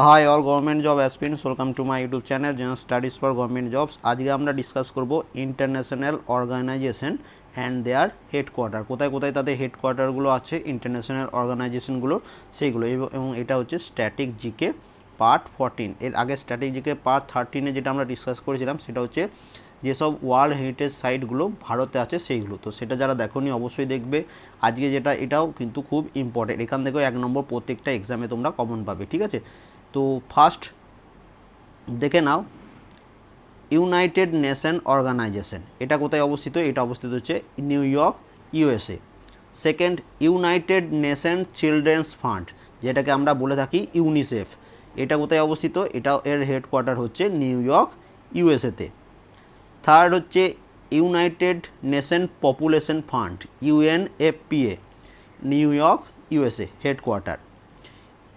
Hi all government job aspirants welcome to my YouTube channel general studies for government jobs আজকে আমরা discuss করব international organisation and their headquarter কোথায় কোথায় তাদের হেডকোয়ার্টারগুলো আছে ইন্টারন্যাশনাল অর্গানাইজেশনগুলো সেইগুলো। এবং- এবং এটা হচ্ছে স্ট্যাটিক জিকে পার্ট ফোরটিন এর আগে স্ট্যাটিক জিকে পার্ট থার্টিনে যেটা আমরা ডিসকাস করেছিলাম, সেটা হচ্ছে যেসব ওয়ার্ল্ড হেরিটেজ সাইটগুলো ভারতে আছে, সেইগুলো। তো সেটা যারা দেখোনি, অবশ্যই দেখবে। আজকে যেটা, এটাও কিন্তু খুব ইম্পর্টেন্ট এখান থেকেও এক নম্বর প্রত্যেকটা এক্সামে তোমরা কমন পাবে, ঠিক আছে? তো ফার্স্ট দেখে নাও ইউনাইটেড নেশন অর্গানাইজেশন এটা কোথায় অবস্থিত? এটা অবস্থিত হচ্ছে New York USA second United Nation children's fund যেটাকে আমরা বলে থাকি ইউনিসেফ এটা কোথায় অবস্থিত? এটা এর হেডকোয়ার্টার হচ্ছে নিউ ইয়র্ক ইউএসএতে থার্ড হচ্ছে United Nation population fund UNFPA New York USA headquarter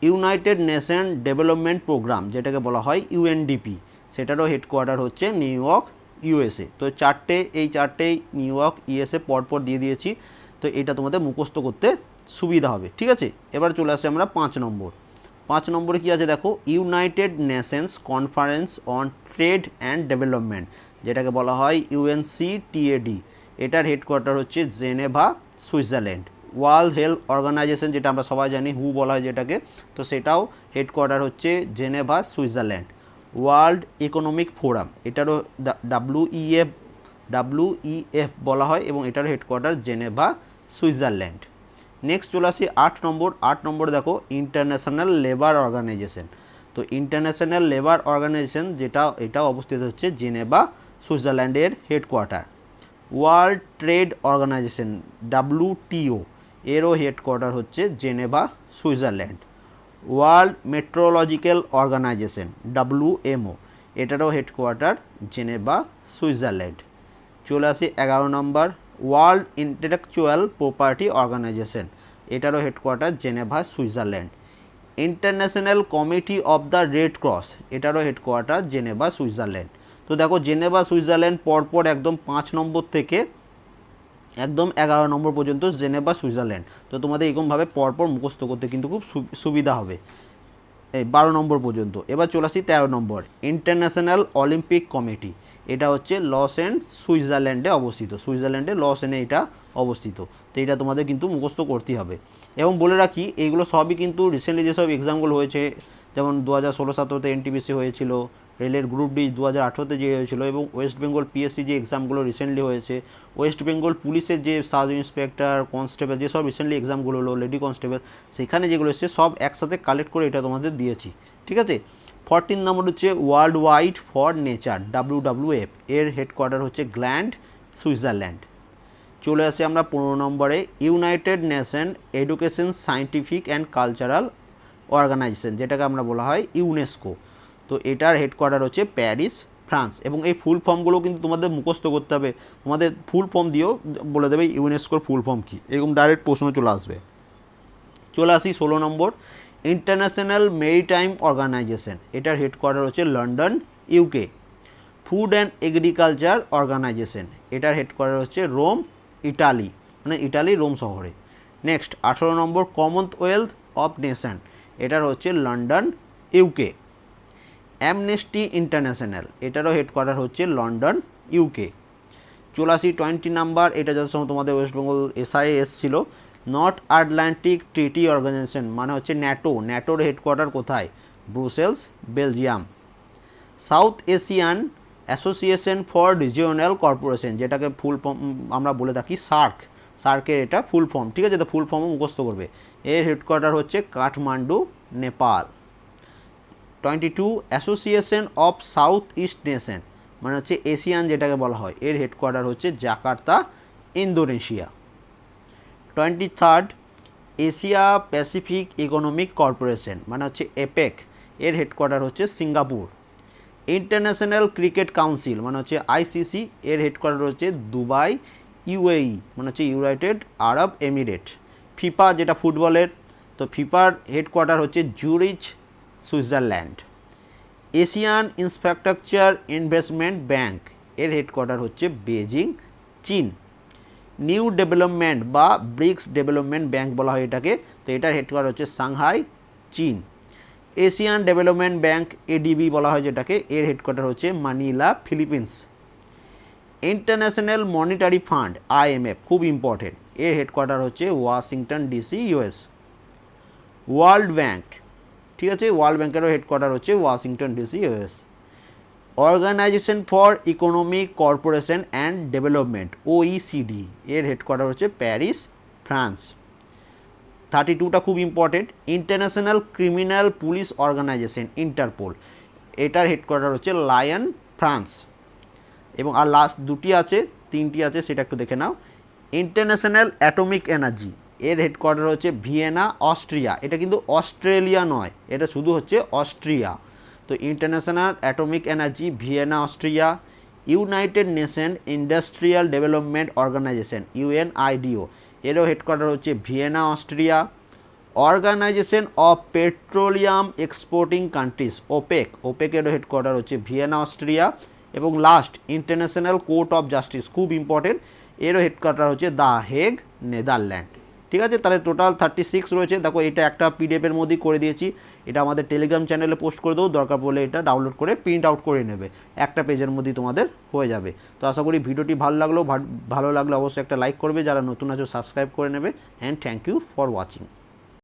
United Nation development programme, যেটাকে বলা হয় ইউএনডিপি, সেটারও হেডকোয়ার্টার হচ্ছে নিউ ইয়র্ক, ইউএসএ। তো চারটে, এই চারটেই নিউ ইয়র্ক, ইউএসএ পরপর দিয়ে দিয়েছি, তো এটা তোমাদের মুখস্থ করতে সুবিধা হবে, ঠিক আছে? এবার চলে আসে আমরা পাঁচ নম্বর। পাঁচ নম্বরে কী আছে দেখো? United Nations conference on trade and development, যেটাকে বলা হয় ইউএনসি টিএডি এটার হেডকোয়ার্টার হচ্ছে Geneva, Switzerland. World health organisation, যেটা আমরা সবাই জানি, হু বলা হয় যেটাকে, তো সেটাও হেডকোয়ার্টার হচ্ছে Geneva, Switzerland. World economic forum, এটারও ডাব্লিউ ইএফ ডাব্লিউ ইএফ বলা হয় এবং এটার হেডকোয়ার্টার জেনেভা, সুইজারল্যান্ড। নেক্সট চলে আসি আট নম্বর আট নম্বর দেখো ইন্টারন্যাশনাল লেবার অর্গানাইজেশন তো ইন্টারন্যাশনাল লেবার অর্গানাইজেশন যেটা, এটা অবস্থিত হচ্ছে জেনেভা, সুইজারল্যান্ডের headquarter world trade organisation WTO এরও হেডকোয়ার্টার হচ্ছে Geneva, Switzerland. World metrological organisation WMO এটারও হেডকোয়ার্টার জেনেভা, সুইজারল্যান্ড। চলে আসি এগারো number, world intellectual property organisation. এটারও headquarter Geneva, Switzerland. International committee of the red cross, এটারও হেডকোয়ার্টার জেনেভা, সুইজারল্যান্ড। তো দেখো, জেনেভা, সুইজারল্যান্ড পরপর একদম পাঁচ নম্বর থেকে একদম এগারো নম্বর পর্যন্ত জেনেভা, সুইজারল্যান্ড। তো তোমাদের এরকমভাবে পরপর মুখস্থ করতে কিন্তু খুব সুবিধা হবে। এই বারো নম্বর পর্যন্ত। এবার চলে আসি তেরো নম্বর। International Olympic committee. এটা হচ্ছে লস এন্ড সুইজারল্যান্ডে অবস্থিত। সুইজারল্যান্ডে লস এনে এটা অবস্থিত। তো এটা তোমাদের কিন্তু মুখস্থ করতেই হবে। এবং বলে রাখি এইগুলো সবই কিন্তু রিসেন্টলি যেসব এক্সামগুলো হয়েছে, যেমন দু হাজার ষোলো সতেরোতে এনটিপিসি হয়েছিল রেলের গ্রুপ ডি দু হাজার আঠেরোতে যে হয়েছিল এবং ওয়েস্ট বেঙ্গল পিএসসি যে এক্সামগুলো রিসেন্টলি হয়েছে, ওয়েস্ট বেঙ্গল পুলিশের যে সাব ইন্সপেক্টর কনস্টেবল যেসব রিসেন্টলি এক্সামগুলো হলো লেডি কনস্টেবল সেখানে যেগুলো এসছে, সব একসাথে কালেক্ট করে এটা তোমাদের দিয়েছি। ঠিক আছে? ফরটিন নম্বর হচ্ছে world wide for nature W W F এর হেডকোয়ার্টার হচ্ছে গ্ল্যান্ড, সুইজারল্যান্ড। চলে আসি আমরা পনেরো নম্বরে, united nation education scientific and cultural organisation, যেটাকে আমরা বলা হয় ইউনেস্কো। তো এটার হেডকোয়ার্টার হচ্ছে প্যারিস, ফ্রান্স এবং এই ফুল ফর্মগুলো কিন্তু তোমাদের মুখস্থ করতে হবে। তোমাদের ফুল ফর্ম দিয়েও বলে দেবে ইউনেস্কোর ফুল ফর্ম কী। এরকম ডাইরেক্ট প্রশ্ন চলে আসবে। চলে আসি ষোলো নম্বর ইন্টারন্যাশনাল মেরিটাইম অর্গানাইজেশন এটার হেডকোয়ার্টার হচ্ছে London UK food and agriculture organisation এটার হেডকোয়ার্টার হচ্ছে রোম, ইটালি মানে ইটালি, রোম শহরে। নেক্সট আঠেরো নম্বর কমনওয়েলথ অফ নেশন এটার হচ্ছে লন্ডন ইউকে অ্যামনেস্টি ইন্টারন্যাশনাল এটারও হেডকোয়ার্টার হচ্ছে লন্ডন ইউকে আসি টোয়েন্টি নাম্বার এটা যার সময় তোমাদের ওয়েস্ট বেঙ্গল এসআই এসছিল। নর্থ আটলান্টিক ট্রিটি অর্গানাইজেশন মানে হচ্ছে ন্যাটো ন্যাটোর হেডকোয়ার্টার কোথায়? Brussels Belgium south Asian association for regional corporation যেটাকে ফুল ফর্ম আমরা বলে থাকি সার্ক সার্কের এটা ফুল ফর্ম ঠিক আছে? তো ফুল ফর্মও মুখস্থ করবে। এর হেডকোয়ার্টার হচ্ছে Kathmandu Nepal twenty two association of south east nation মানে হচ্ছে এশিয়ান যেটাকে বলা হয়। এর হেডকোয়ার্টার হচ্ছে Jakarta, Indonesia. Twenty third Asia Pacific economic corporation মানে হচ্ছে এপেক, এর হেডকোয়ার্টার হচ্ছে সিঙ্গাপুর। ইন্টারন্যাশনাল ক্রিকেট কাউন্সিল মানে হচ্ছে আইসিসি এর হেডকোয়ার্টার হচ্ছে দুবাই ইউএই মানে হচ্ছে ইউনাইটেড আরব এমিরেট। ফিফা যেটা ফুটবলের, তো ফিফার হেডকোয়ার্টার হচ্ছে Zurich Switzerland. Asian infrastructure investment bank এর হেডকোয়ার্টার হচ্ছে বেজিং চীন। নিউ ডেভেলপমেন্ট বা ব্রিক্স ডেভেলপমেন্ট ব্যাংক বলা হয় এটাকে, তো এটার হেডকোয়ার্টার হচ্ছে সাংহাই, চীন। এশিয়ান ডেভেলপমেন্ট ব্যাংক, এডিবি বলা হয় যেটাকে, এর হেডকোয়ার্টার হচ্ছে Manila, Philippines. International monetary fund, IMF, খুব ইম্পর্টেন্ট। এর হেডকোয়ার্টার হচ্ছে Washington DC US world bank ঠিক আছে, ওয়ার্ল্ড ব্যাংকেরও হেডকোয়ার্টার হচ্ছে Washington DC, US. Organisation for economic corporation and development OECD এর হেডকোয়ার্টার হচ্ছে প্যারিস, ফ্রান্স। থার্টি টুটা খুব important international criminal police organisation Interpol এটার হেডকোয়ার্টার হচ্ছে লায়ন, ফ্রান্স। এবং আর লাস্ট দুটি আছে, তিনটি আছে, সেটা একটু দেখে নাও। ইন্টারন্যাশনাল অ্যাটমিক এনার্জি এর হেডকোয়ার্টার হচ্ছে ভিয়েনা, অস্ট্রিয়া। এটা কিন্তু অস্ট্রেলিয়া নয়, এটা শুধু হচ্ছে অস্ট্রিয়া। তো international atomic energy Vienna, Austria. United nation industrial development organisation UNIDO এরও হেডকোয়ার্টার হচ্ছে Vienna, Austria. Organisation of petroleum exporting countries OPEC ওপেকেরও headquarter হচ্ছে ভিয়েনা, অস্ট্রিয়া। এবং last international court of justice খুব ইম্পর্টেন্ট এরও হেডকোয়ার্টার হচ্ছে the Hague Netherland ঠিক আছে? তাহলে টোটাল থার্টি সিক্স রয়েছে। দেখো, এটা একটা পিডিএফের মধ্যেই করে দিয়েছি। এটা আমাদের টেলিগ্রাম চ্যানেলে পোস্ট করে দেবো। দরকার পড়লে এটা ডাউনলোড করে প্রিন্ট আউট করে নেবে। একটা পেজের মধ্যেই তোমাদের হয়ে যাবে। তো আশা করি ভিডিওটি ভালো লাগল। ভালো লাগলে অবশ্যই একটা লাইক করবে। যারা নতুন আছো সাবস্ক্রাইব করে নেবে। And thank you for watching